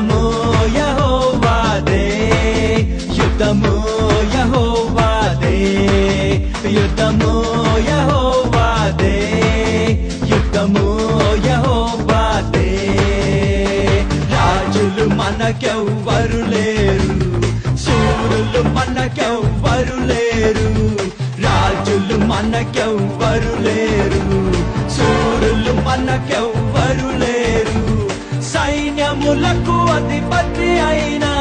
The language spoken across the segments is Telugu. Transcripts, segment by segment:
యుద్ధము యహోవాదే యుద్ధము యహోవాదే యుద్ధము యహోవాదే యుద్ధము యహోవాదే. రాజులు మనకెవ్వరు లేరు సూరులు మనకెవ్వరు లేరు రాజులు మనకెవ్వరు లేరు. సైన్యములకు అధిపతి అయినా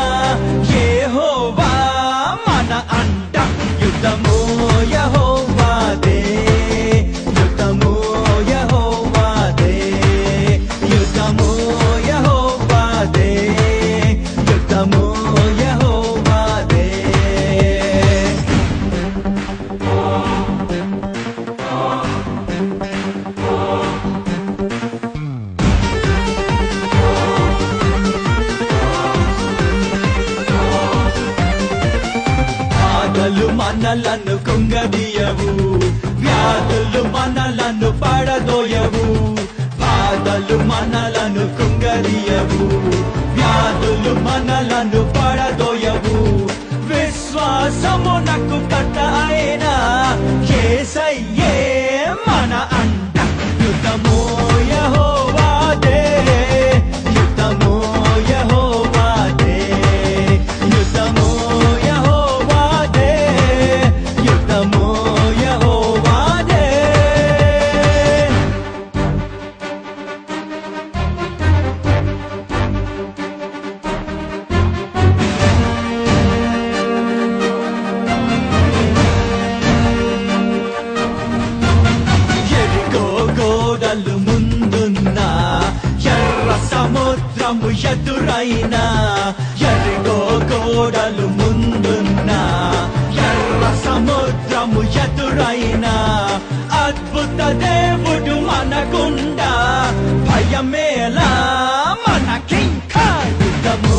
బాధలు మనలను కుంగదీయవు. వ్యాధులు మనలను పడదోయవు. బాధలు మనలను కుంగదీయవు. వ్యాధులు మనలను పడదోయవు. విశ్వాసము నాకు కట్ట గోడలు ముందున్న ఎర్ర సముద్రము ఎదురైన ఎరుగో గోడలు ముందున్న ఎర్ర సముద్రము ఎదురైన అద్భుత దేవుడు మనకుండా భయమేలా మనకింకా యుద్ధము.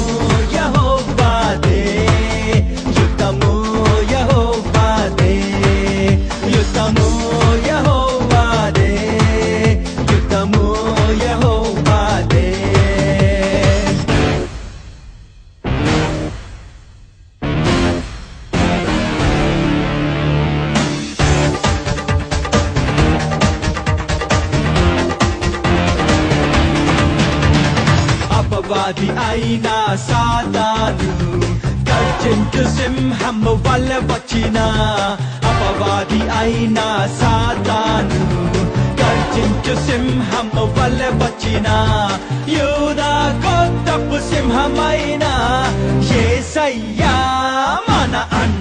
అపవాది అయినా సాతాను గర్జించు సింహం వల్ల వచ్చిన అపవాది అయినా సాతాను గర్జించు సింహం వల్ల వచ్చిన యోదా కొత్తపు సింహమైన ఏసయ్యా మన అన్న